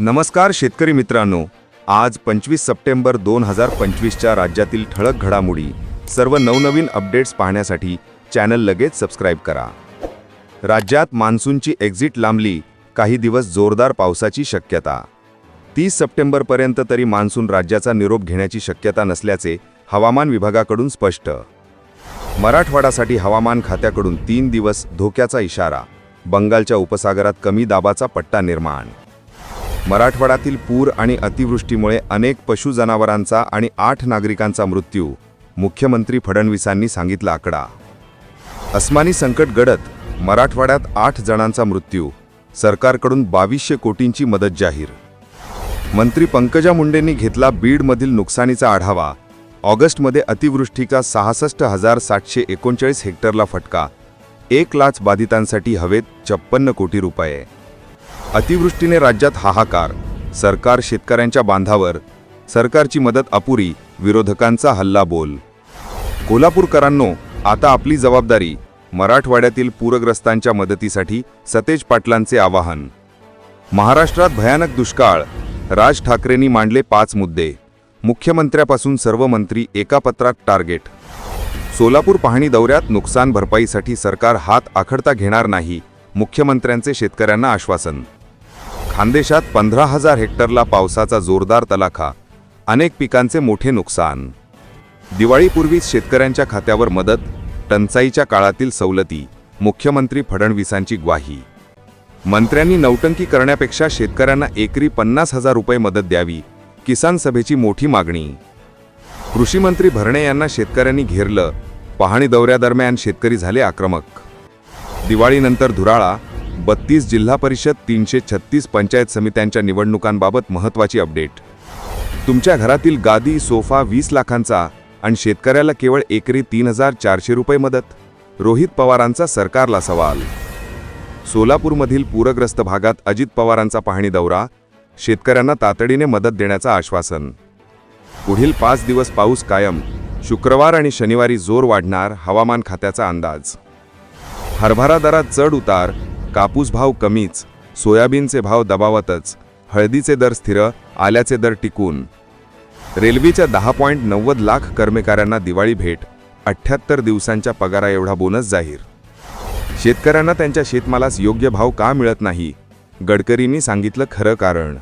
नमस्कार शेतकरी मित्रांनो आज पंचवीस सप्टेंबर दोन हजार पंचवीसच्या राज्यातील ठळक घडामोडी सर्व नवनवीन अपडेट्स पाहण्यासाठी चॅनल लगेच सबस्क्राईब करा. राज्यात मान्सूनची एक्झिट लांबली काही दिवस जोरदार पावसाची शक्यता. तीस सप्टेंबरपर्यंत तरी मान्सून राज्याचा निरोप घेण्याची शक्यता नसल्याचे हवामान विभागाकडून स्पष्ट. मराठवाडासाठी हवामान खात्याकडून तीन दिवस धोक्याचा इशारा बंगालच्या उपसागरात कमी दाबाचा पट्टा निर्माण. मराठवाड्यातील पूर आणि अतिवृष्टीमुळे अनेक पशु जनावरांचा आणि आठ नागरिकांचा मृत्यू मुख्यमंत्री फडणवीसांनी सांगितला आकडा. अस्मानी संकट गडत मराठवाड्यात आठ जणांचा मृत्यू सरकारकडून बावीसशे कोटींची मदत जाहीर. मंत्री पंकजा मुंडेंनी घेतला बीडमधील नुकसानीचा आढावा ऑगस्टमध्ये अतिवृष्टीचा सहासष्ट हजार सातशे एकोणचाळीस हेक्टरला फटका एक लाच बाधितांसाठी हवेत छप्पन्न कोटी रुपये. अतिवृष्टीने राज्यात हाहाकार. सरकार शेतकऱ्यांच्या बांधावर सरकारची मदत अपुरी विरोधकांचा हल्ला बोल. कोल्हापूरकरांनो आता आपली जबाबदारी मराठवाड्यातील पूरग्रस्तांच्या मदतीसाठी सतेज पाटलांचे आवाहन. महाराष्ट्रात भयानक दुष्काळ राज ठाकरेंनी मांडले पाच मुद्दे. मुख्यमंत्र्यापासून सर्व मंत्री एका पत्रात टार्गेट. सोलापूर पाहणी दौऱ्यात नुकसान भरपाईसाठी सरकार हात आखडता घेणार नाही मुख्यमंत्र्यांचे शेतकऱ्यांना आश्वासन. खानदेशात पंधरा हजार हेक्टरला पावसाचा जोरदार तलाखा अनेक पिकांचे मोठे नुकसान. दिवाळीपूर्वीच शेतकऱ्यांच्या खात्यावर मदत टंचाईच्या काळातील सवलती मुख्यमंत्री फडणवीसांची ग्वाही. मंत्र्यांनी नौटंकी करण्यापेक्षा शेतकऱ्यांना एकरी पन्नास हजार रुपये मदत द्यावी किसान सभेची मोठी मागणी. कृषीमंत्री भरणे यांना शेतकऱ्यांनी घेरलं पाहणी दौऱ्यादरम्यान शेतकरी झाले आक्रमक. दिवाळीनंतर धुराळा बत्तीस जिल्हा परिषद तीनशे छत्तीस पंचायत समित्यांच्या निवडणुकांबाबत महत्त्वाची अपडेट. तुमच्या घरातील गादी सोफा वीस लाखांचा आणि शेतकऱ्याला केवळ एकरी तीन हजार चारशे रुपये मदत? रोहित पवारांचा सरकारला सवाल. सोलापूरमधील पूरग्रस्त भागात अजित पवारांचा पाहणी दौरा शेतकऱ्यांना तातडीने मदत देण्याचं आश्वासन. पुढील पाच दिवस पाऊस कायम शुक्रवार आणि शनिवारी जोर वाढणार हवामान खात्याचा अंदाज. हरभरा दरात चढ उतार कापूस भाव कमीच सोयाबीनचे भाव दबावतच हळदीचे दर स्थिर आल्याचे दर टिकून. रेल्वेच्या दहा पॉईंट नव्वद लाख कर्मचाऱ्यांना दिवाळी भेट अठ्ठ्याहत्तर दिवसांच्या पगारा एवढा बोनस जाहीर. शेतकऱ्यांना त्यांच्या शेतमालास योग्य भाव का मिळत नाही गडकरींनी सांगितलं खरं कारण.